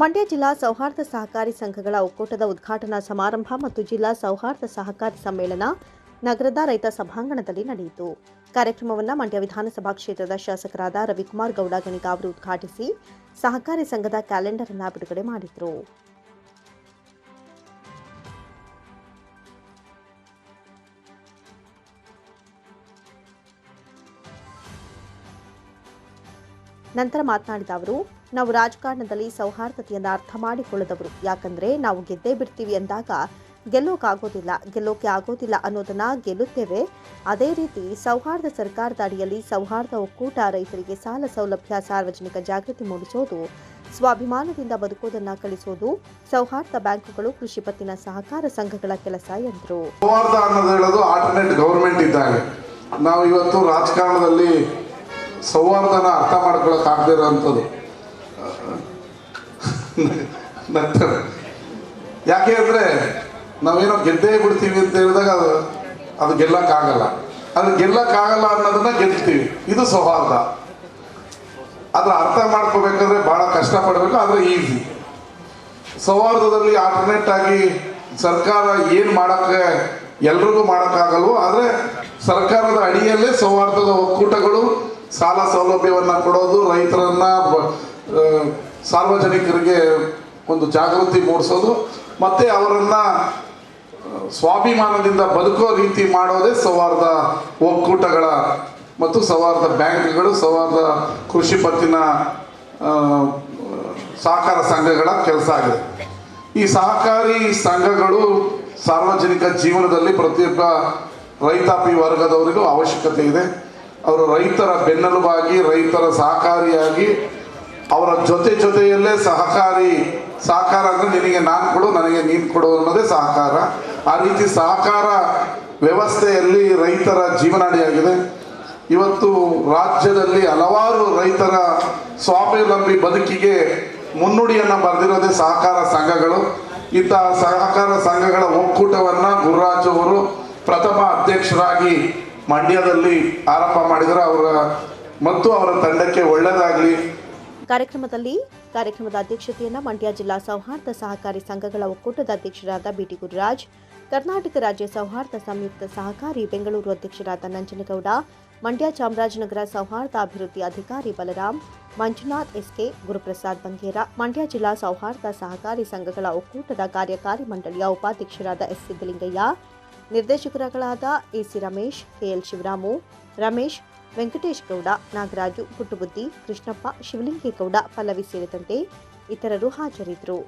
ಮಂಡ್ಯ ಜಿಲ್ಲಾ ಸೌಹಾರ್ದ ಸಹಕಾರಿ ಸಂಘಗಳ ಒಕ್ಕೂಟದ ಉದ್ಘಾಟನಾ ಸಮಾರಂಭ ಮತ್ತು ಜಿಲ್ಲಾ ಸೌಹಾರ್ದ ಸಹಕಾರಿ ಸಮ್ಮೇಳನ ನಗರದ ರೈತ ಸಭಾಂಗಣದಲ್ಲಿ ನಡೆಯಿತು. ಕಾರ್ಯಕ್ರಮವನ್ನು ಮಂಡ್ಯ ವಿಧಾನಸಭಾ ಕ್ಷೇತ್ರದ ಶಾಸಕರಾದ ರವಿಕುಮಾರ್ ಗೌಡ ಗಣಿಗ ಅವರು ಉದ್ಘಾಟಿಸಿ ಸಹಕಾರಿ ಸಂಘದ ಕ್ಯಾಲೆಂಡರ್ ಅನ್ನು ಬಿಡುಗಡೆ ಮಾಡಿದರು. ನಂತರ ಮಾತನಾಡಿದ ಅವರು ನಾವು ರಾಜಕಾರಣದಲ್ಲಿ ಸೌಹಾರ್ದತೆಯನ್ನು ಅರ್ಥ ಮಾಡಿಕೊಳ್ಳದವರು. ಯಾಕಂದ್ರೆ ನಾವು ಗೆದ್ದೇ ಬಿಡ್ತೀವಿ ಅಂದಾಗ ಗೆಲ್ಲೋಕ್ಕಾಗೋದಿಲ್ಲ ಗೆಲ್ಲೋಕೆ ಆಗೋದಿಲ್ಲ ಅನ್ನೋದನ್ನ ಗೆಲ್ಲುತ್ತೇವೆ. ಅದೇ ರೀತಿ ಸೌಹಾರ್ದ ಸರ್ಕಾರದ ಅಡಿಯಲ್ಲಿ ಸೌಹಾರ್ದ ಒಕ್ಕೂಟ ರೈತರಿಗೆ ಸಾಲ ಸೌಲಭ್ಯ, ಸಾರ್ವಜನಿಕ ಜಾಗೃತಿ ಮೂಡಿಸೋದು, ಸ್ವಾಭಿಮಾನದಿಂದ ಬದುಕೋದನ್ನ ಕಳಿಸೋದು ಸೌಹಾರ್ದ ಬ್ಯಾಂಕುಗಳು ಕೃಷಿ ಪತ್ತಿನ ಸಹಕಾರ ಸಂಘಗಳ ಕೆಲಸ ಎಂದರು. ನಾವು ಇವತ್ತು ರಾಜಕಾರಣದಲ್ಲಿ ಸೌಹಾರ್ದನ ಅರ್ಥ ಮಾಡ್ಕೊಳಕ್ಕಾಗದೇ ಇರೋವಂಥದ್ದು ನಗ್ತಾರೆ. ಯಾಕೆ ಅಂದರೆ ನಾವೇನೋ ಗೆದ್ದೇ ಬಿಡ್ತೀವಿ ಅಂತ ಹೇಳಿದಾಗ ಅದು ಅದು ಗೆಲ್ಲಕ್ಕಾಗಲ್ಲ. ಅದು ಗೆಲ್ಲಕ್ಕಾಗಲ್ಲ ಅನ್ನೋದನ್ನ ಗೆಲ್ತೀವಿ ಇದು ಸೌಹಾರ್ದ. ಅದ್ರ ಅರ್ಥ ಮಾಡ್ಕೋಬೇಕಾದ್ರೆ ಭಾಳ ಕಷ್ಟಪಡಬೇಕು, ಆದರೆ ಈಸಿ ಸೌಹಾರ್ದದಲ್ಲಿ ಆಲ್ಟರ್ನೇಟ್ ಆಗಿ ಸರ್ಕಾರ ಏನು ಮಾಡೋಕ್ಕೆ ಎಲ್ರಿಗೂ ಮಾಡೋಕ್ಕಾಗಲ್ವೋ, ಆದರೆ ಸರ್ಕಾರದ ಅಡಿಯಲ್ಲೇ ಸೌಹಾರ್ದದ ಒಕ್ಕೂಟಗಳು, ಸಾಲ ಸೌಲಭ್ಯವನ್ನು ಕೊಡೋದು, ರೈತರನ್ನ ಸಾರ್ವಜನಿಕರಿಗೆ ಒಂದು ಜಾಗೃತಿ ಮೂಡಿಸೋದು, ಮತ್ತು ಅವರನ್ನು ಸ್ವಾಭಿಮಾನದಿಂದ ಬದುಕೋ ರೀತಿ ಮಾಡೋದೇ ಸೌಹಾರ್ದ ಒಕ್ಕೂಟಗಳ ಮತ್ತು ಸೌಹಾರ್ದ ಬ್ಯಾಂಕ್ಗಳು, ಸೌಹಾರ್ದ ಕೃಷಿ ಪತ್ತಿನ ಸಹಕಾರ ಸಂಘಗಳ ಕೆಲಸ ಆಗಿದೆ. ಈ ಸಹಕಾರಿ ಸಂಘಗಳು ಸಾರ್ವಜನಿಕ ಜೀವನದಲ್ಲಿ ಪ್ರತಿಯೊಬ್ಬ ರೈತಾಪಿ ವರ್ಗದವರಿಗೂ ಅವಶ್ಯಕತೆ ಇದೆ. ಅವರು ರೈತರ ಬೆನ್ನೆಲುಬಾಗಿ, ರೈತರ ಸಹಕಾರಿಯಾಗಿ ಅವರ ಜೊತೆ ಜೊತೆಯಲ್ಲೇ ಸಹಕಾರಿ ಸಹಕಾರ ಅಂದರೆ ನಿನಗೆ ನಾನು ಕೊಡು, ನನಗೆ ನೀನು ಕೊಡು ಅನ್ನೋದೇ ಸಹಕಾರ. ಆ ರೀತಿ ಸಹಕಾರ ವ್ಯವಸ್ಥೆಯಲ್ಲಿ ರೈತರ ಜೀವನಾಡಿಯಾಗಿದೆ. ಇವತ್ತು ರಾಜ್ಯದಲ್ಲಿ ಹಲವಾರು ರೈತರ ಸ್ವಾವಲಂಬಿ ಬದುಕಿಗೆ ಮುನ್ನುಡಿಯನ್ನು ಬರೆದಿರೋದೇ ಸಹಕಾರ ಸಂಘಗಳು. ಇಂತಹ ಸಹಕಾರ ಸಂಘಗಳ ಒಕ್ಕೂಟವನ್ನು ಗುರುರಾಜ್ ಅವರು ಪ್ರಥಮ ಅಧ್ಯಕ್ಷರಾಗಿ ಮಂಡ್ಯದಲ್ಲಿ ಆರಂಭ ಮಾಡಿದರು. ಅವರ ಮತ್ತು ಅವರ ತಂಡಕ್ಕೆ ಒಳ್ಳೆಯದಾಗಲಿ ಕಾರ್ಯಕ್ರಮದಲ್ಲಿ ಕಾರ್ಯಕ್ರಮದ ಅಧ್ಯಕ್ಷತೆಯನ್ನು ಮಂಡ್ಯ ಜಿಲ್ಲಾ ಸೌಹಾರ್ದ ಸಹಕಾರಿ ಸಂಘಗಳ ಒಕ್ಕೂಟದ ಅಧ್ಯಕ್ಷರಾದ ಬಿಟಿ ಗುರುರಾಜ್ ಕರ್ನಾಟಕ ರಾಜ್ಯ ಸೌಹಾರ್ದ ಸಂಯುಕ್ತ ಸಹಕಾರಿ ಬೆಂಗಳೂರು ಅಧ್ಯಕ್ಷರಾದ ನಂಜನಗೌಡ, ಮಂಡ್ಯ ಚಾಮರಾಜನಗರ ಸೌಹಾರ್ದ ಅಭಿವೃದ್ಧಿ ಅಧಿಕಾರಿ ಬಲರಾಮ್ ಮಂಜುನಾಥ್ ಎಸ್ಕೆ, ಗುರುಪ್ರಸಾದ್ ಬಂಗೇರ, ಮಂಡ್ಯ ಜಿಲ್ಲಾ ಸೌಹಾರ್ದ ಸಹಕಾರಿ ಸಂಘಗಳ ಒಕ್ಕೂಟದ ಕಾರ್ಯಕಾರಿ ಮಂಡಳಿಯ ಉಪಾಧ್ಯಕ್ಷರಾದ ಎಸ್ ಸಿದ್ದಲಿಂಗಯ್ಯ ನಿರ್ದೇಶಕರುಗಳಾದ ಎಸಿ ರಮೇಶ್ ಕೆಎಲ್ ಶಿವರಾಮು, ರಮೇಶ್ ವೆಂಕಟೇಶ್ ಗೌಡ ನಾಗರಾಜು ಪುಟ್ಟಬುದ್ದಿ ಕೃಷ್ಣಪ್ಪ ಶಿವಲಿಂಗೇಗೌಡ ಪಲ್ಲವಿ ಸೇರಿದಂತೆ ಇತರರು ಹಾಜರಿದ್ದರು.